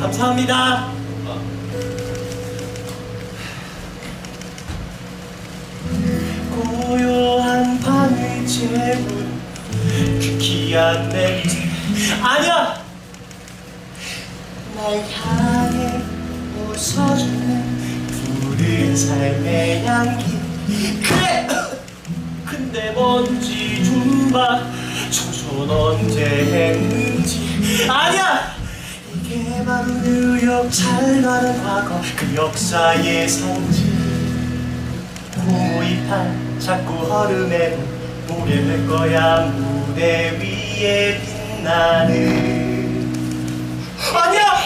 감사합니다. 고요한 밤을 그 귀한 냄새 아니야! 날 향해 웃어주는 푸른 삶의 향기 그래! 근데 뭔지 좀봐 청소는 언제 했는지 아니야! 뉴욕 잘 가는 과거 그 역사의 상징 고이탄 자꾸 허름해도 보게 될 거야 무대 위에 빛나는 아니야!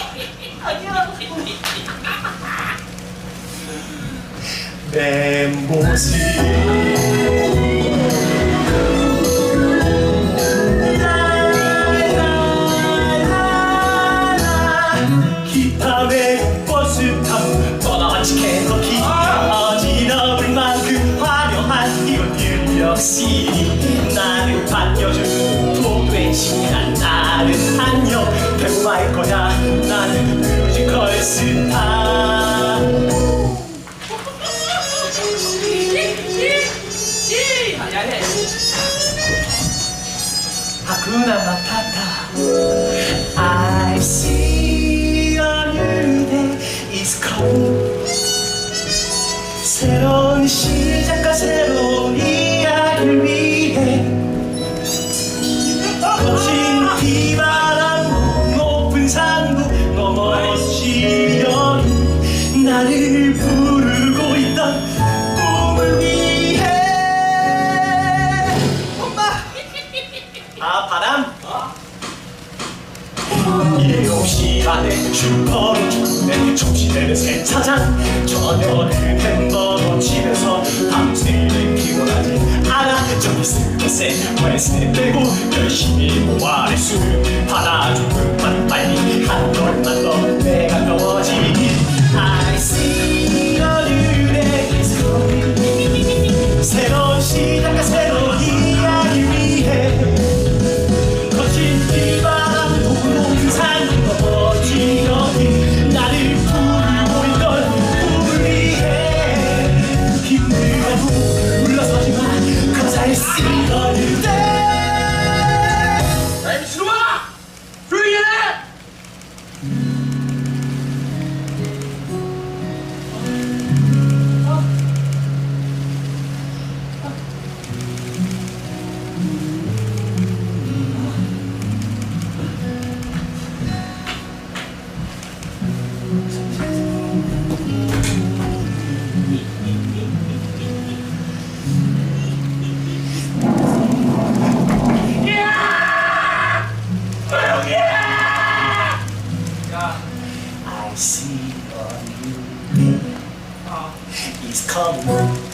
아니야! 내 모습 떠나지 kentucky 어지러울 만큼 화려한 이건 뉴욕 시티 나를 반겨준 신한 나는 안녕 배고파일 거야. 나는 뮤지컬 스타. 하쿠나 마타타 새로운 시작과 새로운 이야기를 위해 거친 비바람 높은 산도 넘어 시련이 나를 부르고 있던 꿈을 위해. 엄마! 아 바람 일곱 시간에 슈퍼를 주네 정신되는 세차장. 저녁은 햄버거 집에서 밤새는 피곤하지 않아 저기 스세 웨스트 빼고 열심히 모아낼 수 받아 조금 see on you. He's coming.